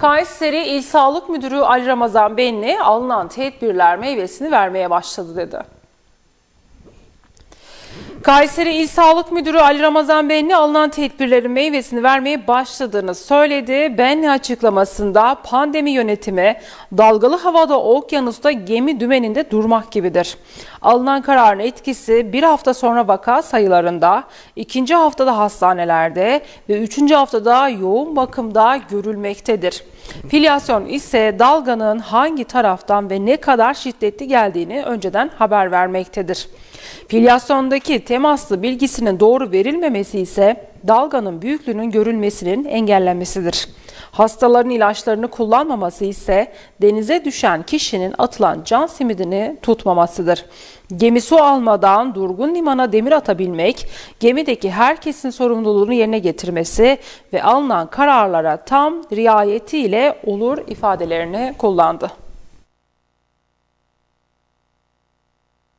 Kayseri İl Sağlık Müdürü Ali Ramazan Benli alınan tedbirler meyvesini vermeye başladı dedi. Kayseri İl Sağlık Müdürü Ali Ramazan Benli alınan tedbirlerin meyvesini vermeye başladığını söyledi. Benli açıklamasında pandemi yönetimi dalgalı havada okyanusta gemi dümeninde durmak gibidir. Alınan kararın etkisi bir hafta sonra vaka sayılarında, ikinci haftada hastanelerde ve üçüncü haftada yoğun bakımda görülmektedir. Filyasyon ise dalganın hangi taraftan ve ne kadar şiddetli geldiğini önceden haber vermektedir. Filyasyondaki temaslı bilgisinin doğru verilmemesi ise dalganın büyüklüğünün görülmesinin engellenmesidir. Hastaların ilaçlarını kullanmaması ise denize düşen kişinin atılan can simidini tutmamasıdır. Gemi su almadan durgun limana demir atabilmek, gemideki herkesin sorumluluğunu yerine getirmesi ve alınan kararlara tam riayetiyle olur ifadelerini kullandı.